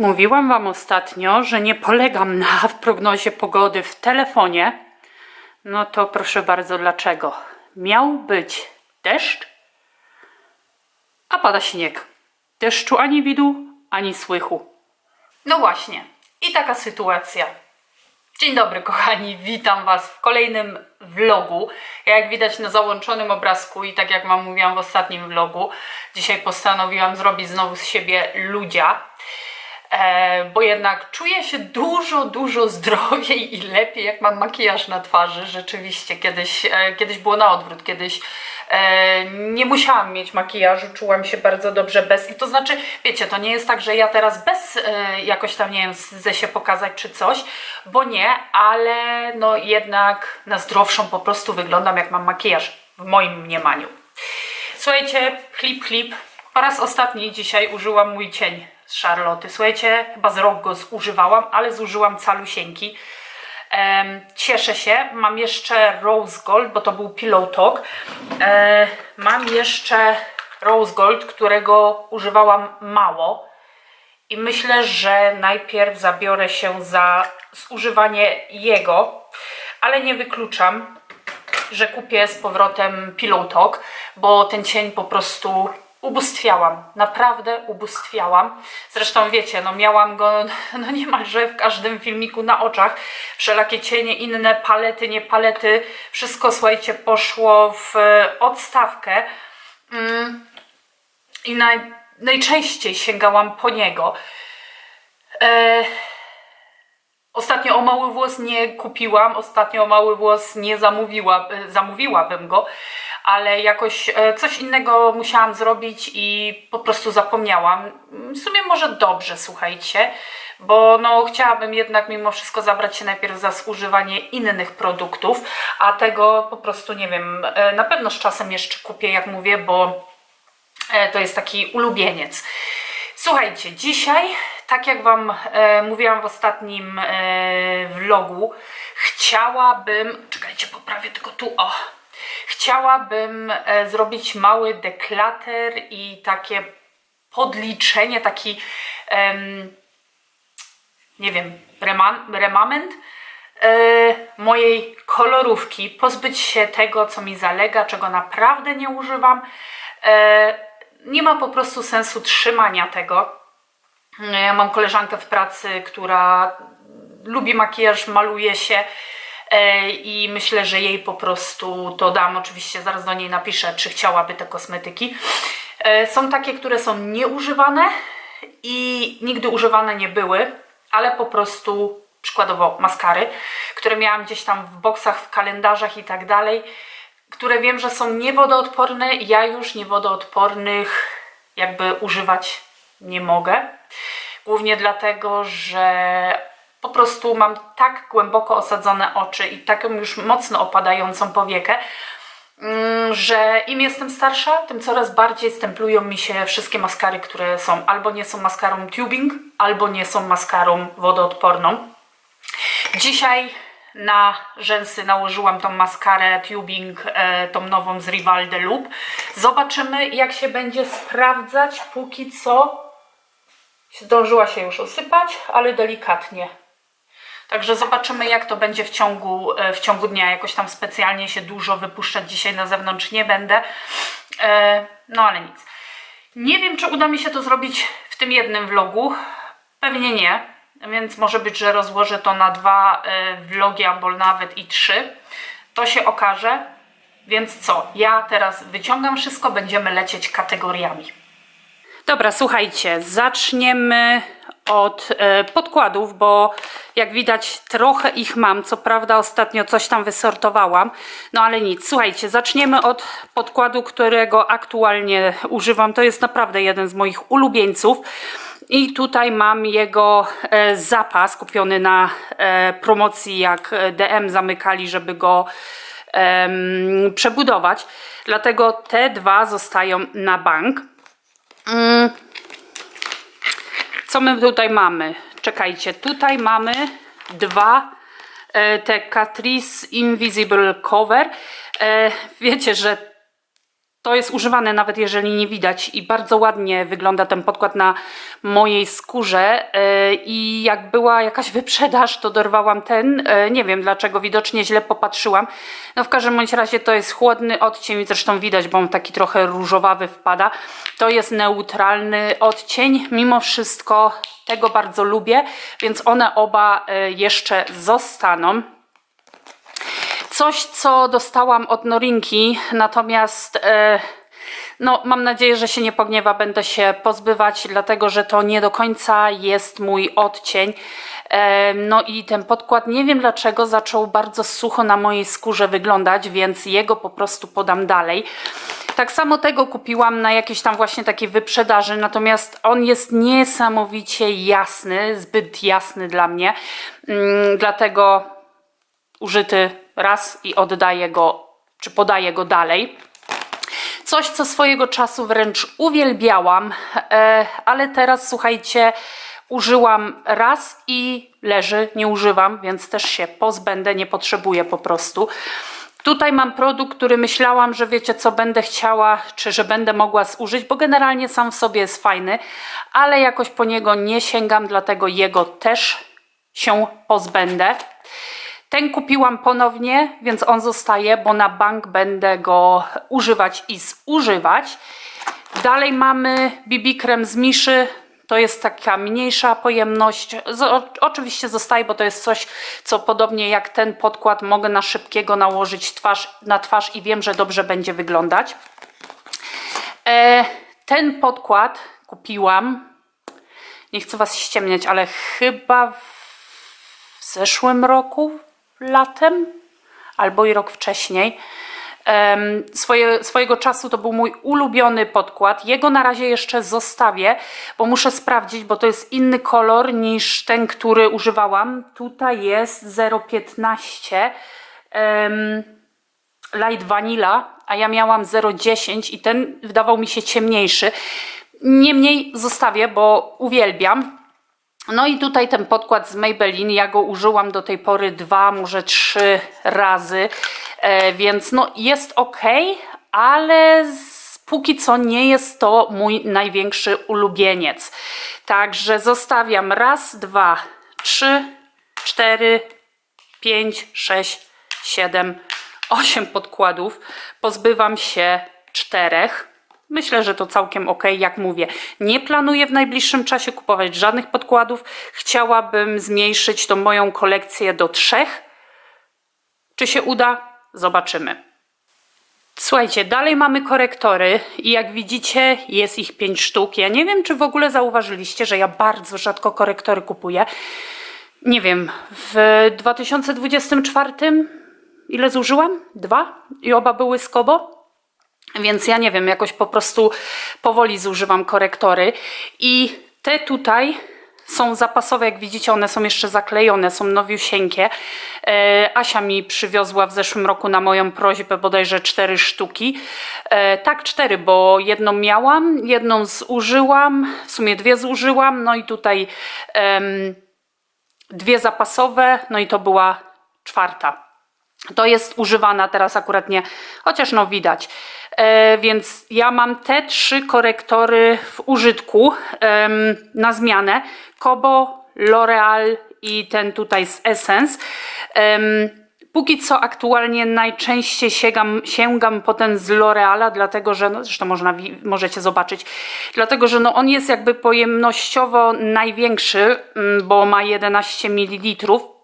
Mówiłam Wam ostatnio, że nie polegam na prognozie pogody w telefonie. No to proszę bardzo, dlaczego? Miał być deszcz, a pada śnieg. Deszczu ani widu, ani słychu. No właśnie, i taka sytuacja. Dzień dobry, kochani, witam Was w kolejnym vlogu. Jak widać na załączonym obrazku i tak jak Wam mówiłam w ostatnim vlogu, dzisiaj postanowiłam zrobić znowu z siebie ludzia. E, bo jednak czuję się dużo, dużo zdrowiej i lepiej, jak mam makijaż na twarzy. Rzeczywiście, kiedyś, e, kiedyś było na odwrót, kiedyś e, nie musiałam mieć makijażu, czułam się bardzo dobrze bez. I to znaczy, wiecie, to nie jest tak, że ja teraz bez e, jakoś tam, nie wiem, chcę się pokazać czy coś, bo nie, ale no jednak na zdrowszą po prostu wyglądam, jak mam makijaż, w moim mniemaniu. Słuchajcie, klip, klip. Po raz ostatni dzisiaj użyłam mój cień Charlotte. Słuchajcie, chyba z rok go zużywałam, ale zużyłam calusieńki. Em, cieszę się. Mam jeszcze Rose Gold, bo to był Pillow Talk. E, mam jeszcze Rose Gold, którego używałam mało. I myślę, że najpierw zabiorę się za zużywanie jego, ale nie wykluczam, że kupię z powrotem Pillow Talk, bo ten cień po prostu ubóstwiałam, naprawdę ubóstwiałam. Zresztą wiecie, no miałam go no niemalże w każdym filmiku na oczach. Wszelakie cienie, inne palety, nie palety, wszystko słuchajcie poszło w e, odstawkę. Mm. I naj, najczęściej sięgałam po niego. E, Ostatnio o mały włos nie kupiłam, ostatnio o mały włos nie zamówiła, e, zamówiłabym go, ale jakoś e, coś innego musiałam zrobić i po prostu zapomniałam. W sumie może dobrze, słuchajcie, bo no chciałabym jednak mimo wszystko zabrać się najpierw za zużywanie innych produktów, a tego po prostu nie wiem, e, na pewno z czasem jeszcze kupię, jak mówię, bo e, to jest taki ulubieniec. Słuchajcie, dzisiaj, tak jak Wam e, mówiłam w ostatnim e, vlogu, chciałabym. Czekajcie, poprawię tylko tu. O! Chciałabym e, zrobić mały deklater i takie podliczenie, taki. nie wiem, remament e, mojej kolorówki, pozbyć się tego, co mi zalega, czego naprawdę nie używam. E, nie ma po prostu sensu trzymania tego. Ja mam koleżankę w pracy, która lubi makijaż, maluje się i myślę, że jej po prostu to dam. Oczywiście zaraz do niej napiszę, czy chciałaby te kosmetyki. E, Są takie, które są nieużywane i nigdy używane nie były, ale po prostu przykładowo maskary, które miałam gdzieś tam w boksach, w kalendarzach i tak dalej, które wiem, że są niewodoodporne. Ja już niewodoodpornych jakby używać nie mogę. Głównie dlatego, że po prostu mam tak głęboko osadzone oczy i taką już mocno opadającą powiekę, mm, że im jestem starsza, tym coraz bardziej stemplują mi się wszystkie maskary, które są albo nie są maskarą tubing, albo nie są maskarą wodoodporną. Dzisiaj na rzęsy nałożyłam tą maskarę tubing, e, tą nową z Rival de Loop. Zobaczymy jak się będzie sprawdzać. Póki co zdążyła się już osypać, ale delikatnie. Także zobaczymy jak to będzie w ciągu, e, w ciągu dnia. Jakoś tam specjalnie się dużo wypuszczać dzisiaj na zewnątrz nie będę. E, No ale nic. Nie wiem, czy uda mi się to zrobić w tym jednym vlogu. Pewnie nie, więc może być, że rozłożę to na dwa e, vlogi albo nawet i trzy. To się okaże. Więc co? Ja teraz wyciągam wszystko, będziemy lecieć kategoriami. Dobra, słuchajcie, zaczniemy od e, podkładów, bo jak widać trochę ich mam. Co prawda ostatnio coś tam wysortowałam, no ale nic. Słuchajcie, zaczniemy od podkładu, którego aktualnie używam. To jest naprawdę jeden z moich ulubieńców. I tutaj mam jego e, zapas kupiony na e, promocji, jak DM zamykali, żeby go przebudować. Dlatego te dwa zostają na bank. Co my tutaj mamy? Czekajcie, tutaj mamy dwa e, te Catrice Invisible Cover. E, wiecie, że to jest używane nawet jeżeli nie widać i bardzo ładnie wygląda ten podkład na mojej skórze yy, i jak była jakaś wyprzedaż to dorwałam ten, yy, nie wiem dlaczego, widocznie źle popatrzyłam. No w każdym bądź razie to jest chłodny odcień, zresztą widać, bo on taki trochę różowawy wpada. To jest neutralny odcień, mimo wszystko tego bardzo lubię, więc one oba yy, jeszcze zostaną coś, co dostałam od Norinki, natomiast e, no, mam nadzieję, że się nie pogniewa, będę się pozbywać, dlatego że to nie do końca jest mój odcień. E, no i ten podkład, nie wiem dlaczego, zaczął bardzo sucho na mojej skórze wyglądać, więc jego po prostu podam dalej. Tak samo tego kupiłam na jakiejś tam właśnie takiej wyprzedaży, natomiast on jest niesamowicie jasny, zbyt jasny dla mnie, mm, dlatego użyty raz i oddaję go, czy podaję go dalej. Coś, co swojego czasu wręcz uwielbiałam, e, ale teraz słuchajcie, użyłam raz i leży, nie używam, więc też się pozbędę, nie potrzebuję po prostu. Tutaj mam produkt, który myślałam, że wiecie co będę chciała, czy że będę mogła zużyć, bo generalnie sam w sobie jest fajny, ale jakoś po niego nie sięgam, dlatego jego też się pozbędę. Ten kupiłam ponownie, więc on zostaje, bo na bank będę go używać i zużywać. Dalej mamy BB krem z Miszy. To jest taka mniejsza pojemność. oczywiście zostaje, bo to jest coś, co podobnie jak ten podkład mogę na szybkiego nałożyć twarz, na twarz i wiem, że dobrze będzie wyglądać. E, ten podkład kupiłam. Nie chcę Was ściemniać, ale chyba w zeszłym roku, latem albo i rok wcześniej. Swoje, swojego czasu to był mój ulubiony podkład. Jego na razie jeszcze zostawię, bo muszę sprawdzić, bo to jest inny kolor niż ten, który używałam. Tutaj jest 0,15 um, Light Vanilla, a ja miałam 0,10 i ten wydawał mi się ciemniejszy. Niemniej zostawię, bo uwielbiam. No i tutaj ten podkład z Maybelline, ja go użyłam do tej pory dwa, może trzy razy, e, więc no jest ok, ale póki co nie jest to mój największy ulubieniec. Także zostawiam raz, dwa, trzy, cztery, pięć, sześć, siedem, osiem podkładów. Pozbywam się czterech. Myślę, że to całkiem ok, jak mówię. Nie planuję w najbliższym czasie kupować żadnych podkładów. Chciałabym zmniejszyć tą moją kolekcję do trzech. Czy się uda? Zobaczymy. Słuchajcie, dalej mamy korektory i jak widzicie jest ich pięć sztuk. Ja nie wiem, czy w ogóle zauważyliście, że ja bardzo rzadko korektory kupuję. Nie wiem, w 2024 ile zużyłam? Dwa? I oba były z Kobo? Więc ja nie wiem, jakoś po prostu powoli zużywam korektory. I te tutaj są zapasowe, jak widzicie, one są jeszcze zaklejone, są nowiusieńkie. E, Asia mi przywiozła w zeszłym roku na moją prośbę bodajże cztery sztuki. E, tak, cztery, bo jedną miałam, jedną zużyłam, w sumie dwie zużyłam, no i tutaj dwie zapasowe, no i to była czwarta. To jest używana teraz akurat nie, chociaż no widać. E, więc ja mam te trzy korektory w użytku e, na zmianę. Kobo, L'Oreal i ten tutaj z Essence. E, póki co aktualnie najczęściej sięgam, sięgam po ten z L'Oreala, dlatego że, no zresztą można, możecie zobaczyć, dlatego że no on jest jakby pojemnościowo największy, mm, bo ma 11 ml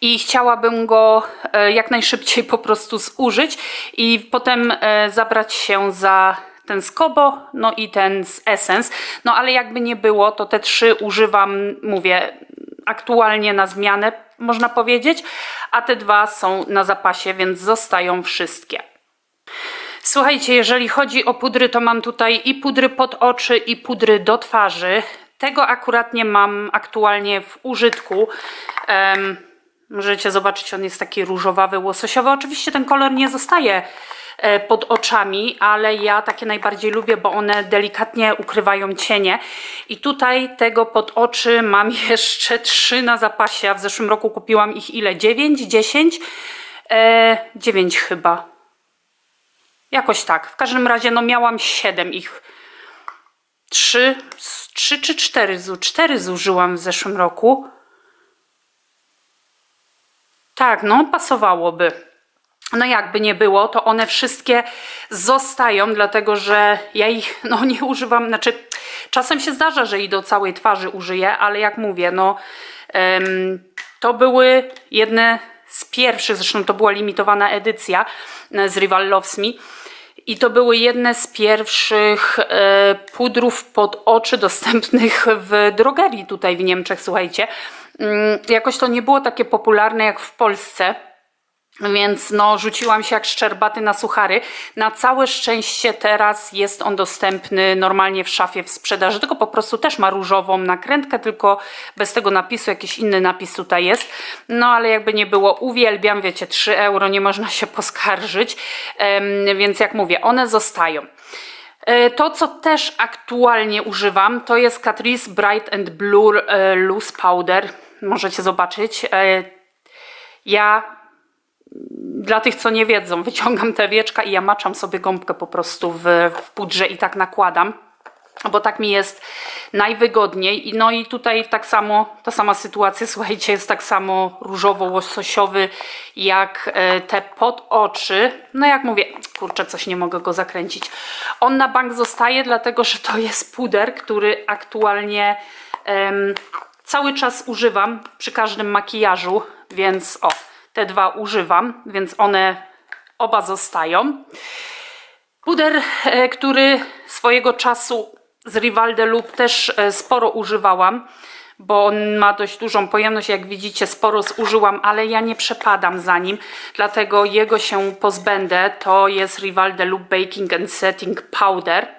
i chciałabym go e, jak najszybciej po prostu zużyć i potem e, zabrać się za ten z Kobo, no i ten z Essence. No ale jakby nie było, to te trzy używam, mówię, aktualnie na zmianę, można powiedzieć, a te dwa są na zapasie, więc zostają wszystkie. Słuchajcie, jeżeli chodzi o pudry, to mam tutaj i pudry pod oczy, i pudry do twarzy. Tego akurat nie mam aktualnie w użytku. Um, Możecie zobaczyć, on jest taki różowawy, łososiowy. Oczywiście ten kolor nie zostaje e, pod oczami, ale ja takie najbardziej lubię, bo one delikatnie ukrywają cienie. I tutaj tego pod oczy mam jeszcze trzy na zapasie, a w zeszłym roku kupiłam ich ile? 9, 10? E, 9 chyba. Jakoś tak. W każdym razie, no miałam 7 ich. 3, 3 czy 4, 4 zużyłam w zeszłym roku. Tak, no pasowałoby. No jakby nie było, to one wszystkie zostają, dlatego że ja ich no nie używam, znaczy czasem się zdarza, że i do całej twarzy użyję, ale jak mówię, no to były jedne z pierwszych, zresztą to była limitowana edycja e, z Rival Loves Me i to były jedne z pierwszych e, pudrów pod oczy dostępnych w drogerii tutaj w Niemczech, słuchajcie. Mm, jakoś to nie było takie popularne jak w Polsce. Więc no, rzuciłam się jak szczerbaty na suchary. Na całe szczęście teraz jest on dostępny normalnie w szafie w sprzedaży, tylko po prostu też ma różową nakrętkę, tylko bez tego napisu, jakiś inny napis tutaj jest. No ale jakby nie było, uwielbiam, wiecie, 3 euro, nie można się poskarżyć, więc jak mówię, one zostają. E, to, co też aktualnie używam, to jest Catrice Bright and Blur e, Loose Powder. Możecie zobaczyć. E, ja dla tych, co nie wiedzą, wyciągam te wieczka i ja maczam sobie gąbkę po prostu w, w pudrze i tak nakładam, bo tak mi jest najwygodniej. No i tutaj tak samo, ta sama sytuacja, słuchajcie, jest tak samo różowo-łososiowy jak e, te pod oczy. No jak mówię, kurczę, coś nie mogę go zakręcić. On na bank zostaje, dlatego że to jest puder, który aktualnie um, cały czas używam przy każdym makijażu, więc o, te dwa używam, więc one oba zostają. Puder, e, który swojego czasu z Rivalde lub też e, sporo używałam, bo on ma dość dużą pojemność, jak widzicie sporo zużyłam, ale ja nie przepadam za nim, dlatego jego się pozbędę. To jest Rivalde Loop Baking and Setting Powder.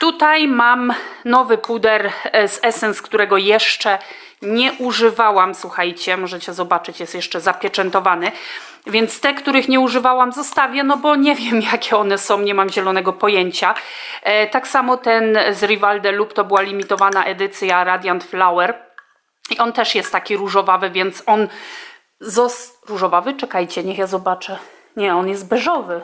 Tutaj mam nowy puder e, z Essence, którego jeszcze nie używałam, słuchajcie, możecie zobaczyć, jest jeszcze zapieczętowany. Więc te, których nie używałam, zostawię, no bo nie wiem, jakie one są, nie mam zielonego pojęcia. E, tak samo ten z Rivalde Loop to była limitowana edycja Radiant Flower. I on też jest taki różowawy, więc on zos... Różowawy? Czekajcie, niech ja zobaczę. Nie, on jest beżowy.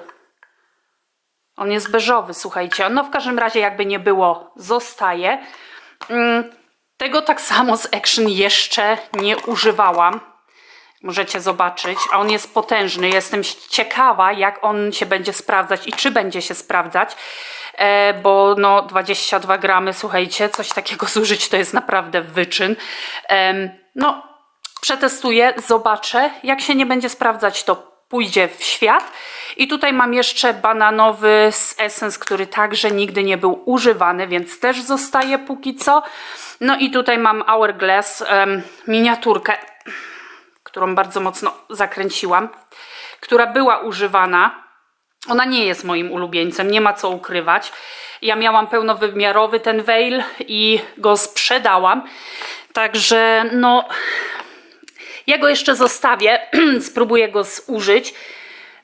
On jest beżowy, słuchajcie. No w każdym razie jakby nie było, zostaje. Mm, tego tak samo z Action jeszcze nie używałam. Możecie zobaczyć, a on jest potężny. Jestem ciekawa, jak on się będzie sprawdzać i czy będzie się sprawdzać, e, bo no 22 gramy, słuchajcie, coś takiego zużyć to jest naprawdę wyczyn. No, przetestuję, zobaczę. Jak się nie będzie sprawdzać, to pójdzie w świat. I tutaj mam jeszcze bananowy z Essence, który także nigdy nie był używany, więc też zostaje póki co. No i tutaj mam Hourglass um, miniaturkę, którą bardzo mocno zakręciłam, która była używana. Ona nie jest moim ulubieńcem, nie ma co ukrywać. Ja miałam pełnowymiarowy ten veil i go sprzedałam. Także no, ja go jeszcze zostawię, spróbuję go zużyć.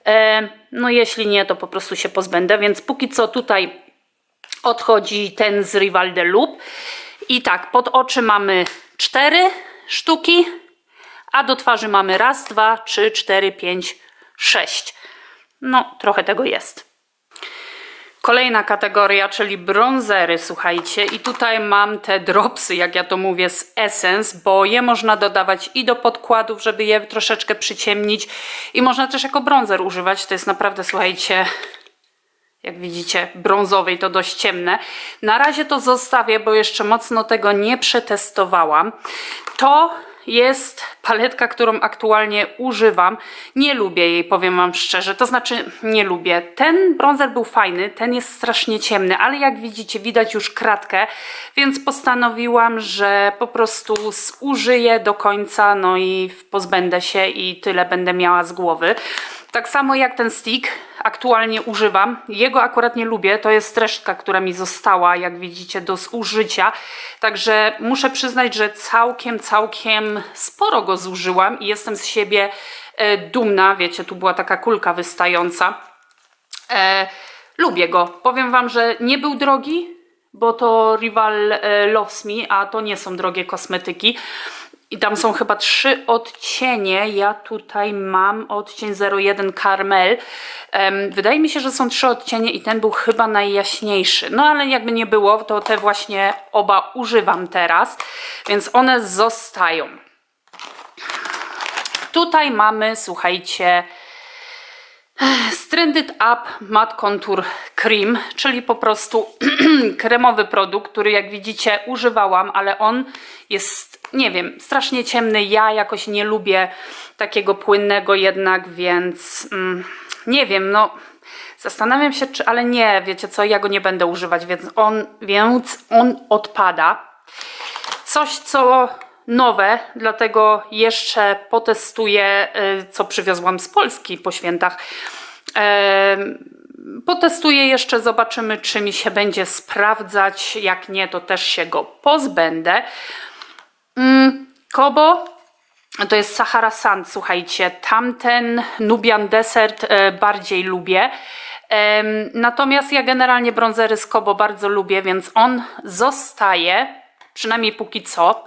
E, no jeśli nie, to po prostu się pozbędę, więc póki co tutaj odchodzi ten z Rivalde Loop. I tak, pod oczy mamy cztery sztuki, a do twarzy mamy raz, dwa, trzy, cztery, pięć, sześć. No, trochę tego jest. Kolejna kategoria, czyli bronzery, słuchajcie. I tutaj mam te dropsy, jak ja to mówię, z Essence, bo je można dodawać i do podkładów, żeby je troszeczkę przyciemnić. I można też jako bronzer używać. To jest naprawdę, słuchajcie, jak widzicie, brązowej to dość ciemne. Na razie to zostawię, bo jeszcze mocno tego nie przetestowałam. To jest paletka, którą aktualnie używam. Nie lubię jej, powiem Wam szczerze. To znaczy, nie lubię. Ten bronzer był fajny, ten jest strasznie ciemny, ale jak widzicie, widać już kratkę, więc postanowiłam, że po prostu zużyję do końca, no i pozbędę się i tyle będę miała z głowy. Tak samo jak ten stick aktualnie używam. Jego akurat nie lubię, to jest resztka, która mi została, jak widzicie, do zużycia. Także muszę przyznać, że całkiem, całkiem sporo go zużyłam i jestem z siebie e, dumna. Wiecie, tu była taka kulka wystająca. E, lubię go. Powiem Wam, że nie był drogi, bo to Rival e, Loves Me, a to nie są drogie kosmetyki I tam są chyba trzy odcienie. Ja tutaj mam odcień 01 Carmel. Wydaje mi się, że są trzy odcienie i ten był chyba najjaśniejszy. No ale jakby nie było, to te właśnie oba używam teraz, więc one zostają. Tutaj mamy, słuchajcie, Stranded Up Matte Contour Cream, czyli po prostu kremowy produkt, który jak widzicie używałam, ale on jest, nie wiem, strasznie ciemny. Ja jakoś nie lubię takiego płynnego jednak, więc mm, nie wiem, no zastanawiam się, czy, ale nie, wiecie co, ja go nie będę używać, więc on, więc on odpada. Coś, co nowe, dlatego jeszcze potestuję, y, co przywiozłam z Polski po świętach. Em, Potestuję jeszcze, zobaczymy, czy mi się będzie sprawdzać. Jak nie, to też się go pozbędę. Mm, Kobo to jest Sahara Sand, słuchajcie. Tamten Nubian Desert e, bardziej lubię. Natomiast ja generalnie brązery z Kobo bardzo lubię, więc on zostaje, przynajmniej póki co.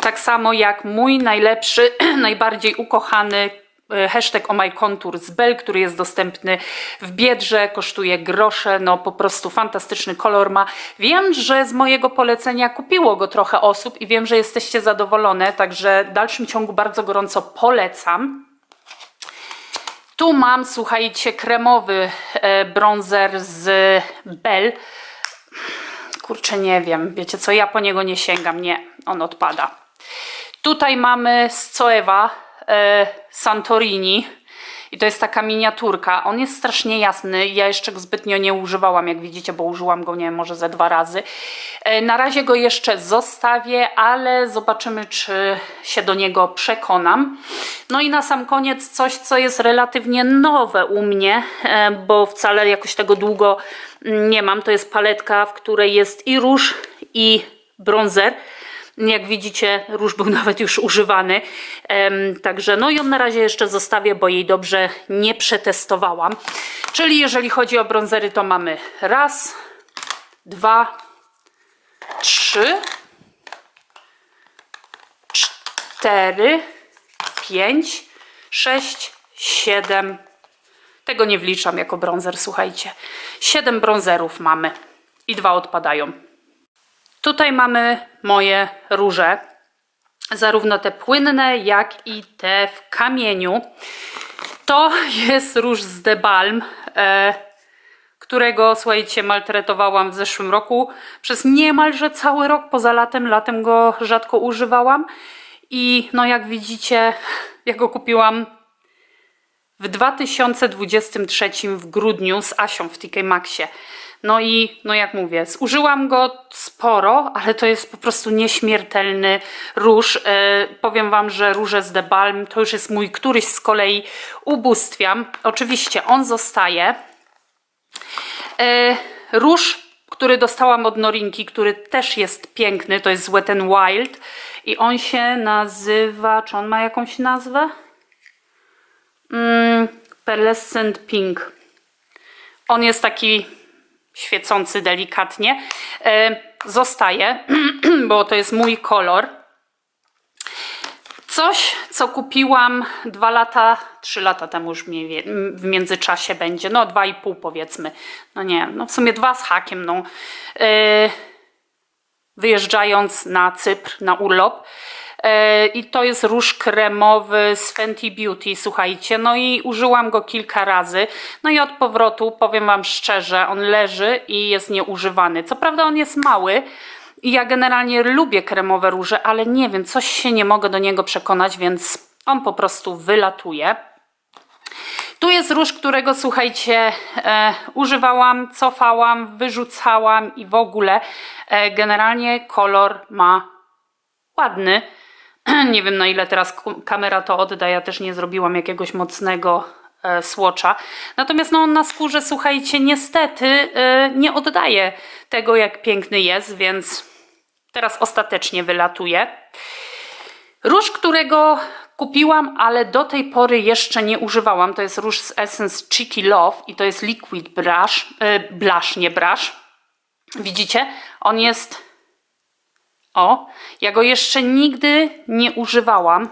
Tak samo jak mój najlepszy, najbardziej ukochany e, hashtag Oh My Contour z Bell, który jest dostępny w Biedrze, kosztuje grosze, no po prostu fantastyczny kolor ma. Wiem, że z mojego polecenia kupiło go trochę osób i wiem, że jesteście zadowolone, także w dalszym ciągu bardzo gorąco polecam. Tu mam, słuchajcie, kremowy e, bronzer z Bell. Kurczę, nie wiem, wiecie co, ja po niego nie sięgam, nie, on odpada. Tutaj mamy z Coewa e, Santorini i to jest taka miniaturka. On jest strasznie jasny, ja jeszcze go zbytnio nie używałam, jak widzicie, bo użyłam go, nie wiem, może ze dwa razy. E, na razie go jeszcze zostawię, ale zobaczymy, czy się do niego przekonam. No i na sam koniec coś, co jest relatywnie nowe u mnie, e, bo wcale jakoś tego długo nie mam. To jest paletka, w której jest i róż, i bronzer. Jak widzicie, róż był nawet już używany. Także no on na razie jeszcze zostawię, bo jej dobrze nie przetestowałam. Czyli jeżeli chodzi o bronzery, to mamy raz, dwa, trzy, cztery, pięć, sześć, siedem. Tego nie wliczam jako bronzer, słuchajcie. Siedem bronzerów mamy i dwa odpadają. Tutaj mamy moje róże, zarówno te płynne, jak i te w kamieniu. To jest róż z The Balm, e, którego, słuchajcie, maltretowałam w zeszłym roku przez niemalże cały rok, poza latem. Latem go rzadko używałam i no jak widzicie, ja go kupiłam w 2023 w grudniu z Asią w TK Maxie. No i, no jak mówię, zużyłam go sporo, ale to jest po prostu nieśmiertelny róż. E, powiem Wam, że róże z The Balm to już jest mój któryś z kolei ubóstwiam. Oczywiście on zostaje. E, róż, który dostałam od Norinki, który też jest piękny, to jest Wet n Wild i on się nazywa, czy on ma jakąś nazwę? Mm, Pearlescent Pink. On jest taki świecący delikatnie. E, zostaje, bo to jest mój kolor. Coś, co kupiłam dwa lata, trzy lata temu już w międzyczasie będzie, no dwa i pół powiedzmy. No nie, no w sumie dwa z hakiem, no. E, wyjeżdżając na Cypr na urlop. E, I to jest róż kremowy z Fenty Beauty, słuchajcie. No i użyłam go kilka razy. No i od powrotu, powiem Wam szczerze, on leży i jest nieużywany. Co prawda on jest mały i ja generalnie lubię kremowe róże, ale nie wiem, coś się nie mogę do niego przekonać, więc on po prostu wylatuje. Tu jest róż, którego słuchajcie, e, używałam, cofałam, wyrzucałam i w ogóle e, generalnie kolor ma ładny. Nie wiem na ile teraz kamera to odda, ja też nie zrobiłam jakiegoś mocnego e, swatcha. Natomiast no, on na skórze, słuchajcie, niestety e, nie oddaje tego, jak piękny jest, więc teraz ostatecznie wylatuje. Róż, którego kupiłam, ale do tej pory jeszcze nie używałam, to jest róż z Essence Cheeky Love i to jest Liquid Brush, e, blush, nie brush. Widzicie? On jest O, ja go jeszcze nigdy nie używałam.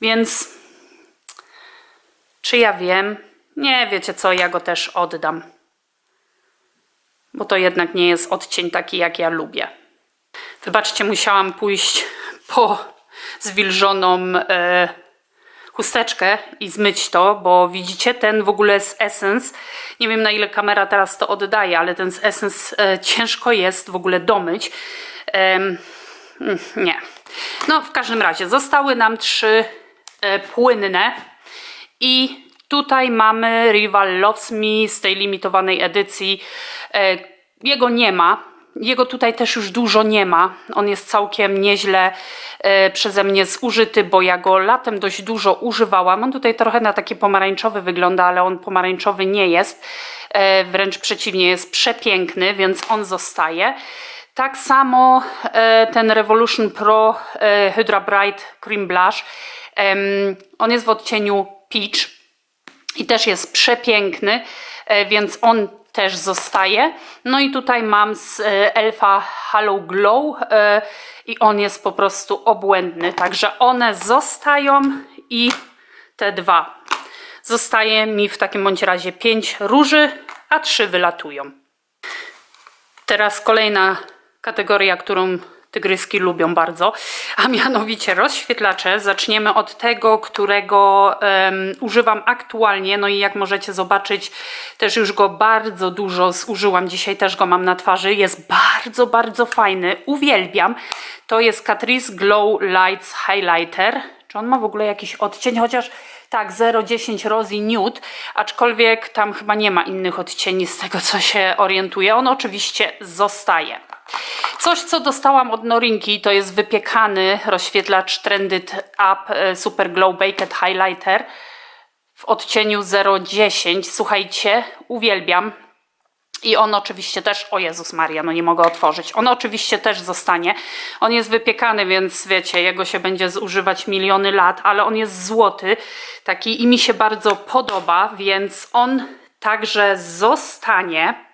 Więc czy ja wiem? Nie, wiecie co, ja go też oddam. Bo to jednak nie jest odcień taki, jak ja lubię. Wybaczcie, musiałam pójść po zwilżoną e, chusteczkę i zmyć to, bo widzicie, ten w ogóle z Essence, nie wiem na ile kamera teraz to oddaje, ale ten z Essence e, ciężko jest w ogóle domyć. Em, mm, nie. No, w każdym razie, zostały nam trzy e, płynne i tutaj mamy Rival Loves Me z tej limitowanej edycji. E, jego nie ma, jego tutaj też już dużo nie ma. On jest całkiem nieźle e, przeze mnie zużyty, bo ja go latem dość dużo używałam. On tutaj trochę na taki pomarańczowy wygląda, ale on pomarańczowy nie jest. E, wręcz przeciwnie, jest przepiękny, więc on zostaje. Tak samo e, ten Revolution Pro Hydra Bright Cream Blush. On jest w odcieniu Peach i też jest przepiękny, więc on też zostaje. No i tutaj mam z e, Elfa Halo Glow e, i on jest po prostu obłędny. Także one zostają i te dwa. Zostaje mi w takim bądź razie pięć róży, a trzy wylatują. Teraz kolejna kategoria, którą tygryski lubią bardzo, a mianowicie rozświetlacze. Zaczniemy od tego, którego em, używam aktualnie, no i jak możecie zobaczyć, też już go bardzo dużo zużyłam. Dzisiaj też go mam na twarzy. Jest bardzo, bardzo fajny. Uwielbiam. To jest Catrice Glow Lights Highlighter. Czy on ma w ogóle jakiś odcień? Chociaż tak, 0,10 Rosy Nude, aczkolwiek tam chyba nie ma innych odcieni z tego, co się orientuję. On oczywiście zostaje. Coś, co dostałam od Norinki, to jest wypiekany rozświetlacz Trended Up e, Super Glow Baked Highlighter w odcieniu 0,10. Słuchajcie, uwielbiam. I on oczywiście też, o Jezus Maria, no nie mogę otworzyć. On oczywiście też zostanie. On jest wypiekany, więc wiecie, jego się będzie zużywać miliony lat, ale on jest złoty taki i mi się bardzo podoba, więc on także zostanie.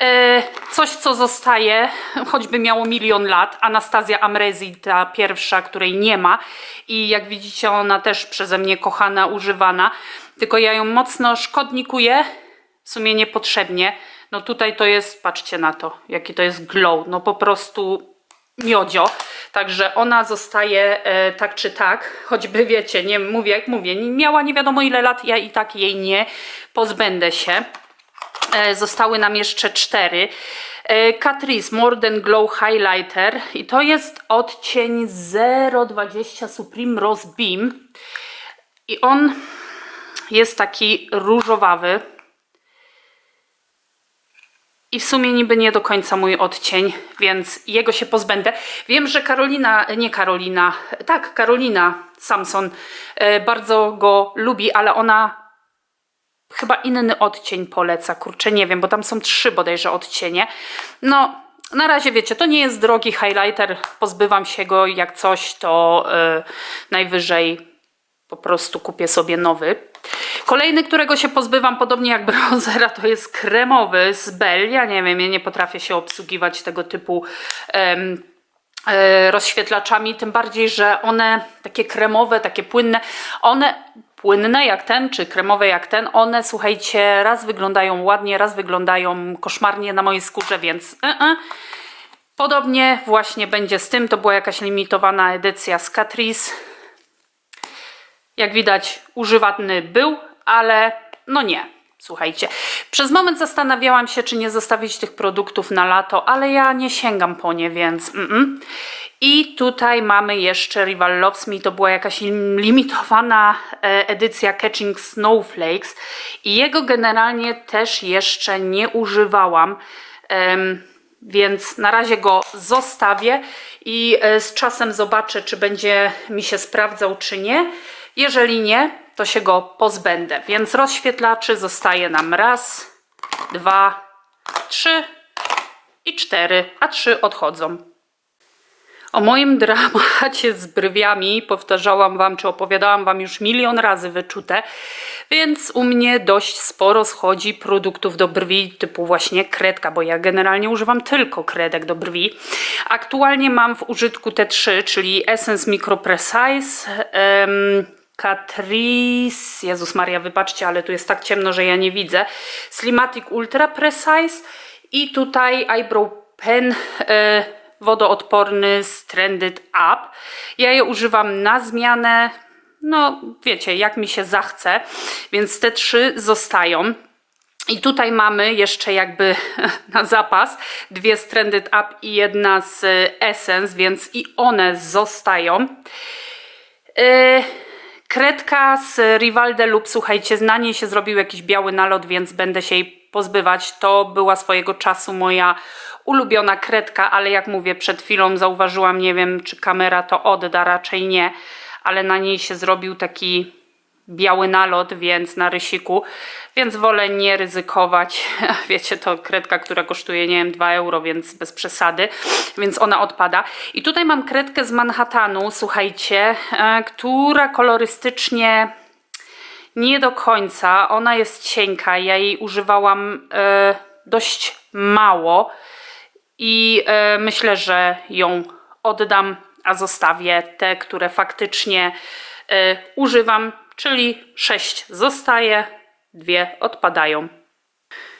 E, Coś, co zostaje, choćby miało milion lat, Anastazja Amrezi, ta pierwsza, której nie ma i jak widzicie ona też przeze mnie kochana, używana, tylko ja ją mocno szkodnikuję, w sumie niepotrzebnie. No tutaj to jest, patrzcie na to, jaki to jest glow, no po prostu miodzio. Także ona zostaje e, tak czy tak, choćby wiecie, nie mówię jak mówię, miała nie wiadomo ile lat, ja i tak jej nie pozbędę się. E, zostały nam jeszcze cztery. E, Catrice Modern Glow Highlighter i to jest odcień 020 Supreme Rose Beam i on jest taki różowawy i w sumie niby nie do końca mój odcień, więc jego się pozbędę. Wiem, że Karolina, nie Karolina, tak, Karolina Samson e, bardzo go lubi, ale ona chyba inny odcień poleca, kurczę, nie wiem, bo tam są trzy bodajże odcienie. No, na razie wiecie, to nie jest drogi highlighter, pozbywam się go, jak coś, to yy, najwyżej po prostu kupię sobie nowy. Kolejny, którego się pozbywam, podobnie jak bronzera, to jest kremowy z Bell. Ja nie wiem, ja nie potrafię się obsługiwać tego typu e, rozświetlaczami, tym bardziej, że one takie kremowe, takie płynne, one płynne jak ten, czy kremowe jak ten, one słuchajcie, raz wyglądają ładnie, raz wyglądają koszmarnie na mojej skórze, więc y -y. podobnie właśnie będzie z tym, to była jakaś limitowana edycja z Catrice. Jak widać używany był, ale no nie, słuchajcie. Przez moment zastanawiałam się, czy nie zostawić tych produktów na lato, ale ja nie sięgam po nie, więc mm -mm. I tutaj mamy jeszcze Rival Loves Me, to była jakaś limitowana e, edycja Catching Snowflakes i jego generalnie też jeszcze nie używałam, więc na razie go zostawię i e, z czasem zobaczę, czy będzie mi się sprawdzał, czy nie. Jeżeli nie, to się go pozbędę, więc rozświetlaczy zostaje nam raz, dwa, trzy i cztery, a trzy odchodzą. O moim dramacie z brwiami powtarzałam Wam, czy opowiadałam Wam już milion razy wyczute, więc u mnie dość sporo schodzi produktów do brwi typu właśnie kredka, bo ja generalnie używam tylko kredek do brwi. Aktualnie mam w użytku te trzy, czyli Essence Micro Precise, Catrice, Jezus Maria, wybaczcie, ale tu jest tak ciemno, że ja nie widzę, Slimatic Ultra Precise i tutaj Eyebrow Pen e, wodoodporny z Trended Up. Ja je używam na zmianę, no wiecie, jak mi się zachce, więc te trzy zostają. I tutaj mamy jeszcze jakby na zapas dwie z Trended Up i jedna z Essence, więc i one zostają. Yy, Kredka z Rivalde lub słuchajcie, na niej się zrobił jakiś biały nalot, więc będę się jej pozbywać. To była swojego czasu moja ulubiona kredka, ale jak mówię, przed chwilą zauważyłam, nie wiem czy kamera to odda, raczej nie, ale na niej się zrobił taki biały nalot, więc na rysiku, więc wolę nie ryzykować. Wiecie, to kredka, która kosztuje, nie wiem, 2 euro, więc bez przesady, więc ona odpada. I tutaj mam kredkę z Manhattanu, słuchajcie, e, która kolorystycznie nie do końca, ona jest cienka, ja jej używałam e, dość mało i e, myślę, że ją oddam, a zostawię te, które faktycznie e, używam, czyli 6 zostaje, dwie odpadają.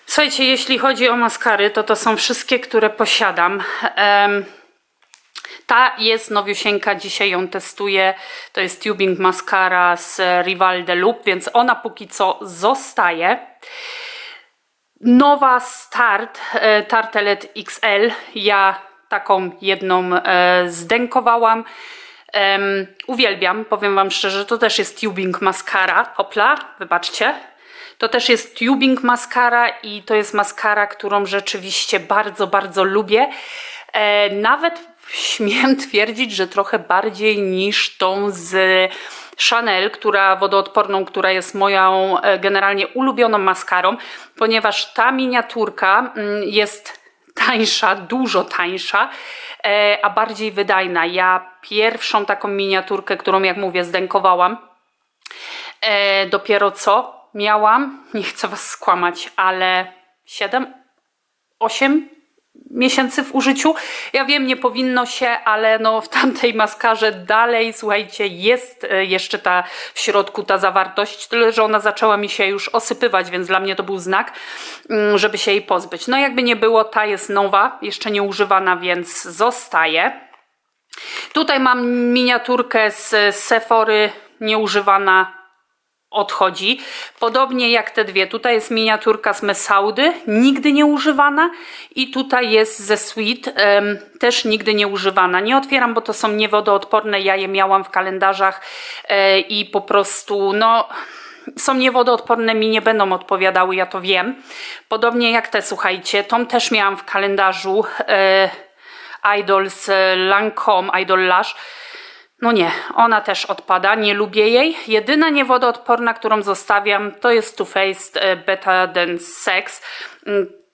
Słuchajcie, jeśli chodzi o maskary, to to są wszystkie, które posiadam. Em, ta jest nowiusieńka, dzisiaj ją testuję. To jest Tubing Mascara z Rival de Loop, więc ona póki co zostaje. Nowa Start e, Tartelet XL. Ja taką jedną e. Em, uwielbiam, powiem Wam szczerze, to też jest tubing mascara. Hopla, wybaczcie. To też jest tubing mascara i to jest maskara, którą rzeczywiście bardzo, bardzo lubię. E, nawet śmiem twierdzić, że trochę bardziej niż tą z Chanel, która wodoodporną, która jest moją e, generalnie ulubioną maskarą, ponieważ ta miniaturka mm, jest tańsza, dużo tańsza, a bardziej wydajna. Ja pierwszą taką miniaturkę, którą jak mówię zdękowałam, e, dopiero co miałam, nie chcę was skłamać, ale 7, 8 miesięcy w użyciu. Ja wiem, nie powinno się, ale no w tamtej maskarze dalej, słuchajcie, jest e, jeszcze ta w środku ta zawartość, tyle że ona zaczęła mi się już osypywać, więc dla mnie to był znak, mm, żeby się jej pozbyć. No jakby nie było, ta jest nowa, jeszcze nie używana, więc zostaje. Tutaj mam miniaturkę z Sephory, nieużywana, odchodzi. Podobnie jak te dwie. Tutaj jest miniaturka z Mesaudy, nigdy nie używana i tutaj jest ze Sweet, też nigdy nie używana. Nie otwieram, bo to są niewodoodporne. Ja je miałam w kalendarzach e, i po prostu no są niewodoodporne, mi nie będą odpowiadały, ja to wiem. Podobnie jak te, słuchajcie, tą też miałam w kalendarzu e, Idol z Lancome, Idol Lash no nie, ona też odpada, nie lubię jej. Jedyna niewodoodporna, którą zostawiam, to jest Too Faced e, Better Than Sex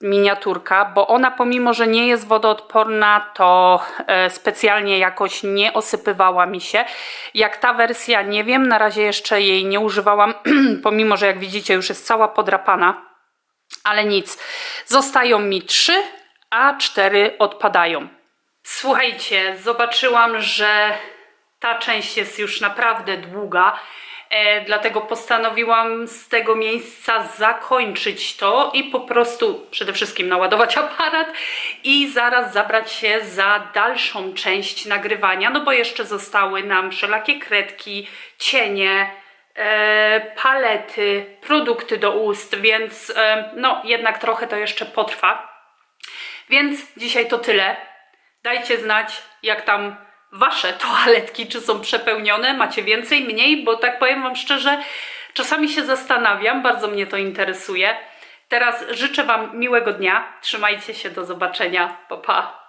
miniaturka, bo ona pomimo, że nie jest wodoodporna, to e, specjalnie jakoś nie osypywała mi się. Jak ta wersja, nie wiem, na razie jeszcze jej nie używałam, pomimo, że jak widzicie już jest cała podrapana, ale nic. Zostają mi trzy, a cztery odpadają. Słuchajcie, zobaczyłam, że ta część jest już naprawdę długa, e, dlatego postanowiłam z tego miejsca zakończyć to i po prostu przede wszystkim naładować aparat i zaraz zabrać się za dalszą część nagrywania, no bo jeszcze zostały nam wszelakie kredki, cienie, e, palety, produkty do ust, więc e, no jednak trochę to jeszcze potrwa. Więc dzisiaj to tyle. Dajcie znać, jak tam wasze toaletki, czy są przepełnione, macie więcej, mniej, bo tak powiem wam szczerze, czasami się zastanawiam, bardzo mnie to interesuje. Teraz życzę wam miłego dnia, trzymajcie się, do zobaczenia, pa pa!